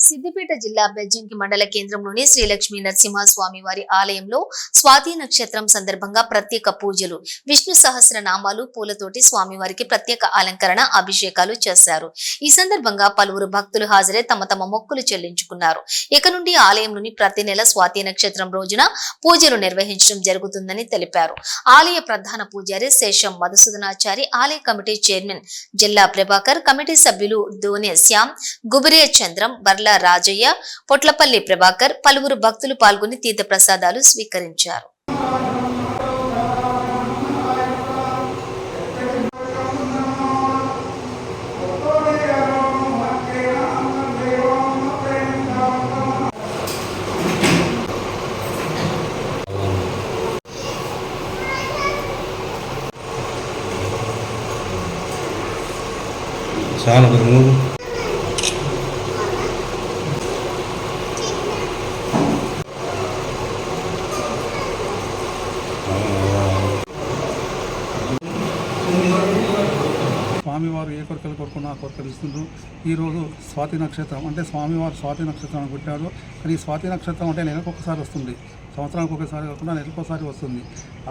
సిద్దిపేట జిల్లా బెజ్జంకి మండల కేంద్రంలోని శ్రీలక్ష్మి నరసింహస్వామి వారి ఆలయంలో స్వాతి నక్షత్రం సందర్భంగా ప్రత్యేక పూజలు. విష్ణు సహస్ర నామాలు పూలతోటి స్వామివారికి ప్రత్యేక అలంకరణ అభిషేకాలు చేశారు. ఈ సందర్భంగా పలువురు భక్తులు హాజరై తమ తమ మొక్కులు చెల్లించుకున్నారు. ఇక నుండి ఆలయంలోని ప్రతి నెల స్వాతి నక్షత్రం రోజున పూజలు నిర్వహించడం జరుగుతుందని తెలిపారు. ఆలయ ప్రధాన పూజారి శేషం మధుసూదనాచారి ఆలయ కమిటీ చైర్మన్ జిల్లా ప్రభాకర్ కమిటీ సభ్యులు దోనే శ్యామ్ గుబిరే చంద్రం బర్ల రాజయ్య పొట్లపల్లి ప్రభాకర్ పలువురు భక్తులు పాల్గొని తీర్థ ప్రసాదాలు స్వీకరించారు. చాలా స్వామివారు ఏ కోరికలు కోరుకున్నా ఆ కోరికలు ఇస్తుండ్రు. ఈరోజు స్వాతి నక్షత్రం అంటే స్వామివారు స్వాతి నక్షత్రం పుట్టాడు కానీ ఈ స్వాతి నక్షత్రం అంటే నెలకు ఒకసారి వస్తుంది. సంవత్సరానికి ఒకసారి కాకుండా నెలకొకసారి వస్తుంది.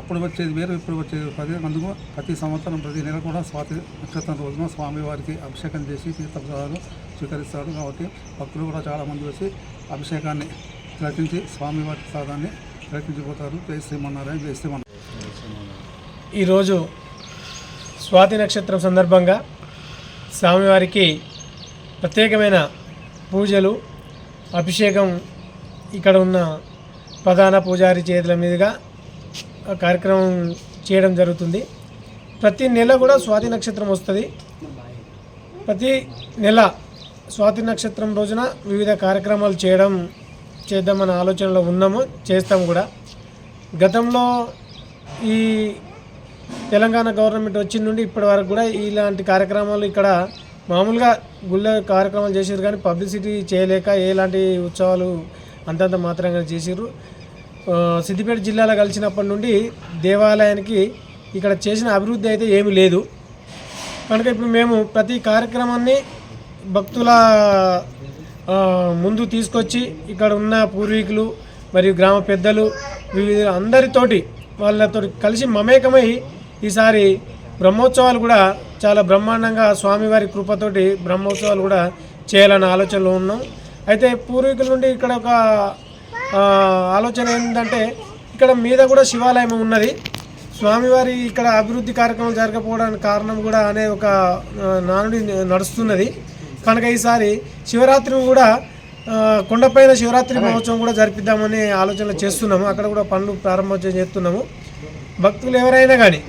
అప్పుడు వచ్చేది వేరు ఇప్పుడు వచ్చేది ప్రతి అందుకు ప్రతి సంవత్సరం ప్రతి నెల కూడా స్వాతి నక్షత్రం రోజున స్వామివారికి అభిషేకం చేసి తీర్థప్రసాదాలు స్వీకరిస్తాడు కాబట్టి భక్తులు కూడా చాలామంది వచ్చి అభిషేకాన్ని తిలకించి స్వామివారి ప్రసాదాన్ని ప్రయత్నించిపోతారు. జై శ్రీమన్నారాయణ జై శ్రీమన్నారాయణ. ఈరోజు స్వాతి నక్షత్రం సందర్భంగా స్వామివారికి ప్రత్యేకమైన పూజలు అభిషేకం ఇక్కడ ఉన్న ప్రధాన పూజారి చేతుల మీదుగా ఆ కార్యక్రమం చేయడం జరుగుతుంది. ప్రతి నెల కూడా స్వాతి నక్షత్రం వస్తుంది. ప్రతి నెల స్వాతి నక్షత్రం రోజున వివిధ కార్యక్రమాలు చేయడం చేద్దామన్న ఆలోచనలో ఉన్నాము చేస్తాం కూడా. గతంలో ఈ తెలంగాణ గవర్నమెంట్ వచ్చిన నుండి ఇప్పటి వరకు కూడా ఇలాంటి కార్యక్రమాలు ఇక్కడ మామూలుగా గుళ్ళ కార్యక్రమాలు చేసారు కానీ పబ్లిసిటీ చేయలేక ఎలాంటి ఉత్సవాలు అంతంత మాత్రంగా చేసారు సిద్దిపేట జిల్లాలో కలిసినప్పటి నుండి దేవాలయానికి ఇక్కడ చేసిన అభివృద్ధి అయితే ఏమీ లేదు. కనుక ఇప్పుడు మేము ప్రతి కార్యక్రమాన్ని భక్తుల ముందు తీసుకొచ్చి ఇక్కడ ఉన్న పూర్వీకులు మరియు గ్రామ పెద్దలు వివిధ అందరితోటి వాళ్ళతో కలిసి మమేకమై ఈసారి బ్రహ్మోత్సవాలు కూడా చాలా బ్రహ్మాండంగా స్వామివారి కృపతోటి బ్రహ్మోత్సవాలు కూడా చేయాలన్న ఆలోచనలో ఉన్నాం. అయితే పూర్వీకుల నుండి ఇక్కడ ఒక ఆలోచన ఏంటంటే ఇక్కడ మీద కూడా శివాలయం ఉన్నది. స్వామివారి ఇక్కడ అభివృద్ధి కార్యక్రమం జరగకపోవడానికి కారణం కూడా అనే ఒక నానుడి నడుస్తున్నది. కనుక ఈసారి శివరాత్రిని కూడా కొండపైన శివరాత్రి మహోత్సవం కూడా జరిపిద్దామని ఆలోచన చేస్తున్నాము. అక్కడ కూడా పనులు ప్రారంభోత్సవం చేస్తున్నాము. భక్తులు ఎవరైనా కానీ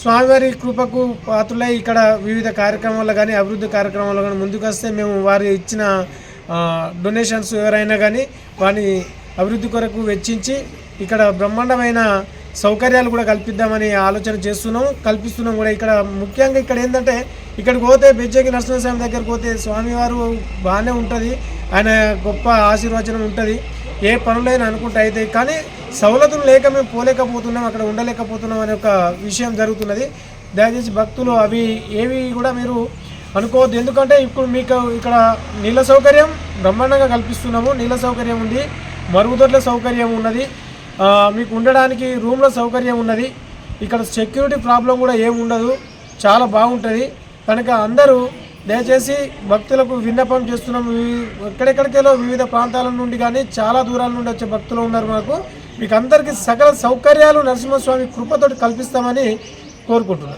స్వామివారి కృపకు పాత్రులై ఇక్కడ వివిధ కార్యక్రమాల్లో కానీ అభివృద్ధి కార్యక్రమాల్లో కానీ ముందుకు వస్తే మేము వారు ఇచ్చిన డొనేషన్స్ ఎవరైనా కానీ వారిని అభివృద్ధి కొరకు వెచ్చించి ఇక్కడ బ్రహ్మాండమైన సౌకర్యాలు కూడా కల్పిద్దామని ఆలోచన చేస్తున్నాం కల్పిస్తున్నాం కూడా. ఇక్కడ ముఖ్యంగా ఇక్కడ ఏంటంటే ఇక్కడికి పోతే బెజ్జకి నరసింహస్వామి దగ్గరికి పోతే స్వామివారు బాగానే ఉంటుంది. ఆయన గొప్ప ఆశీర్వచనం ఉంటుంది. ఏ పనులైనా అనుకుంటే అయితే కానీ సవలతులు లేక మేము పోలేకపోతున్నాం అక్కడ ఉండలేకపోతున్నాం అనే ఒక విషయం జరుగుతున్నది. దయచేసి భక్తులు అవి ఏవి కూడా మీరు అనుకోవద్దు. ఎందుకంటే ఇప్పుడు మీకు ఇక్కడ నీళ్ళ సౌకర్యం బ్రహ్మాండంగా కల్పిస్తున్నాము. నీళ్ళ సౌకర్యం ఉంది. మరుగుదొడ్ల సౌకర్యం ఉన్నది. మీకు ఉండడానికి రూమ్లో సౌకర్యం ఉన్నది. ఇక్కడ సెక్యూరిటీ ప్రాబ్లం కూడా ఏమి ఉండదు. చాలా బాగుంటుంది. కనుక అందరూ దయచేసి భక్తులకు విన్నపం చేస్తున్నాం. ఎక్కడెక్కడికెలో వివిధ ప్రాంతాల నుండి కానీ చాలా దూరాల నుండి వచ్చే భక్తులు ఉన్నారు మనకు మీకు. అందరికీ సకల సౌకర్యాలు నరసింహస్వామి కృపతోటి కల్పిస్తామని కోరుకుంటున్నాను